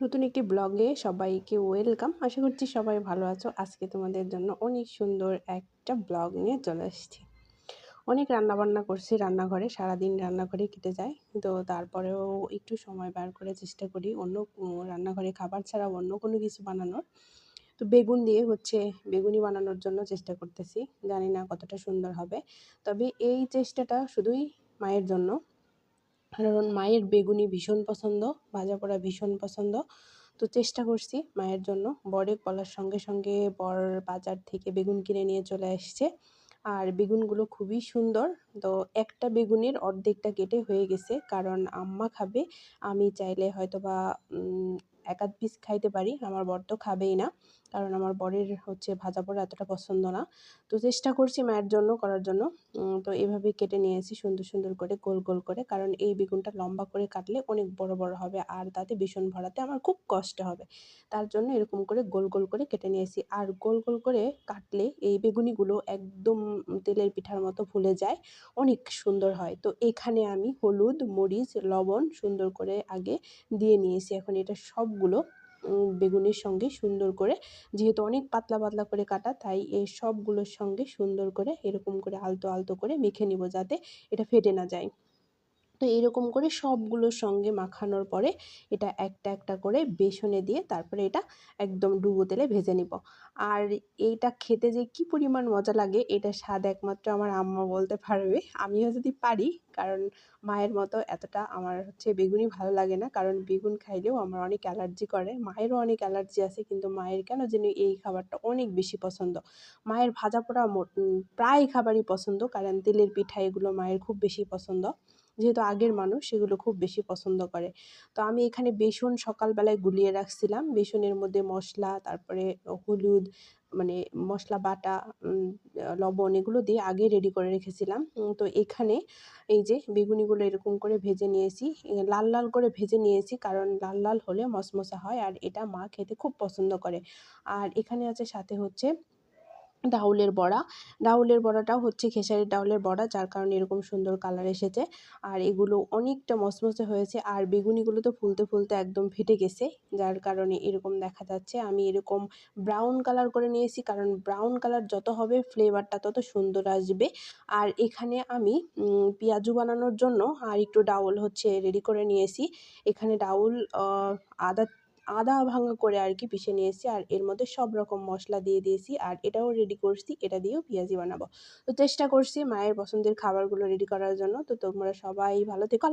নতুন একটি ব্লগে সবাইকে ওয়েলকাম। আশা করছি সবাই ভালো আছো। আজকে তোমাদের জন্য অনেক সুন্দর একটা ব্লগ নিয়ে চলে এসেছি। অনেক রান্নাবান্না করছি রান্নাঘরে, সারাদিন রান্নাঘরে কেটে যায়। তো তারপরেও একটু সময় বার করে চেষ্টা করি অন্য রান্নাঘরে খাবার ছাড়া অন্য কোনো কিছু বানানোর। তো বেগুন দিয়ে হচ্ছে বেগুনি বানানোর জন্য চেষ্টা করতেছি। জানি না কতটা সুন্দর হবে। তবে এই চেষ্টাটা শুধুই মায়ের জন্য। কারণ মায়ের বেগুনি ভীষণ পছন্দ, ভাজা পোড়া ভীষণ পছন্দ। তো চেষ্টা করছি মায়ের জন্য। বরে বলার সঙ্গে সঙ্গে বর বাজার থেকে বেগুন কিনে নিয়ে চলে আসছে। আর বেগুনগুলো খুবই সুন্দর। তো একটা বেগুনের অর্ধেকটা কেটে হয়ে গেছে। কারণ আম্মা খাবে, আমি চাইলে হয়তো বা এক আধ পিস খাইতে পারি। আমার বর তো খাবেই না। কারণ আমার বরের হচ্ছে ভাজা পোড়া এতটা পছন্দ না। তো চেষ্টা করছি মায়ের জন্য, করার জন্য। তো এভাবে কেটে নিয়েছি সুন্দর সুন্দর করে, গোল গোল করে। কারণ এই বেগুনটা লম্বা করে কাটলে অনেক বড় বড় হবে আর তাতে বেসন ভরাতে আমার খুব কষ্ট হবে। তার জন্য এরকম করে গোল গোল করে কেটে নিয়েছি। আর গোল গোল করে কাটলে এই বেগুনিগুলো একদম তেলের পিঠার মতো ফুলে যায়, অনেক সুন্দর হয়। তো এখানে আমি হলুদ, মরিচ, লবণ সুন্দর করে আগে দিয়ে নিয়েছি। এখন এটা সবগুলো বেগুনের সঙ্গে সুন্দর করে, যেহেতু অনেক পাতলা পাতলা করে কাটা, তাই এই সবগুলোর সঙ্গে সুন্দর করে, এরকম করে আলতো আলতো করে মেখে নিব যাতে এটা ফেটে না যায়। তো এরকম করে সবগুলোর সঙ্গে মাখানোর পরে এটা একটা একটা করে বেসনে দিয়ে তারপরে এটা একদম ডুবো তেলে ভেজে নিব। আর এইটা খেতে যে কি পরিমাণ মজা লাগে, এটা স্বাদ একমাত্র আমার আম্মা বলতে পারবে। আমিও যদি পারি, কারণ মায়ের মতো এতটা আমার হচ্ছে বেগুনই ভালো লাগে না, কারণ বেগুন খাইলেও আমার অনেক অ্যালার্জি করে। মায়েরও অনেক অ্যালার্জি আছে, কিন্তু মায়ের কেন যেন এই খাবারটা অনেক বেশি পছন্দ। মায়ের ভাজা পোড়া প্রায় খাবারই পছন্দ, কারণ তেলের পিঠা এগুলো মায়ের খুব বেশি পছন্দ। যেহেতু আগের মানুষ, সেগুলো খুব বেশি পছন্দ করে। তো আমি এখানে বেসন সকালবেলায় গুলিয়ে রাখছিলাম। বেসনের মধ্যে মশলা, তারপরে হলুদ মানে মশলা, বাটা লবণ এগুলো দিয়ে আগে রেডি করে রেখেছিলাম। তো এখানে এই যে বেগুনিগুলো এরকম করে ভেজে নিয়েছি। লাল লাল করে ভেজে নিয়েছি কারণ লাল লাল হলে মশমশা হয় আর এটা মা খেতে খুব পছন্দ করে। আর এখানে আছে সাথে হচ্ছে ডাউলের বড়া। ডাউলের বড়াটাও হচ্ছে খেসারির ডাউলের বড়া, যার কারণে এরকম সুন্দর কালার এসেছে। আর এগুলো অনেকটা মচমচে হয়েছে, আর বেগুনিগুলো তো ফুলতে ফুলতে একদম ফেটে গেছে, যার কারণে এরকম দেখা যাচ্ছে। আমি এরকম ব্রাউন কালার করে নিয়েছি, কারণ ব্রাউন কালার যত হবে ফ্লেভারটা তত সুন্দর আসবে। আর এখানে আমি পেঁয়াজু বানানোর জন্য আর একটু ডাউল হচ্ছে রেডি করে নিয়েছি। এখানে ডাউল আদা আদা ভাঙা করে আর কি পিষে নিয়েছি আর এর মধ্যে সব রকম মশলা দিয়ে দিয়েছি আর এটাও রেডি করছি, এটা দিয়েও পেঁয়াজি বানাবো। তো চেষ্টা করছি মায়ের পছন্দের খাবারগুলো রেডি করার জন্য। তো তোমরা সবাই ভালো থেকো।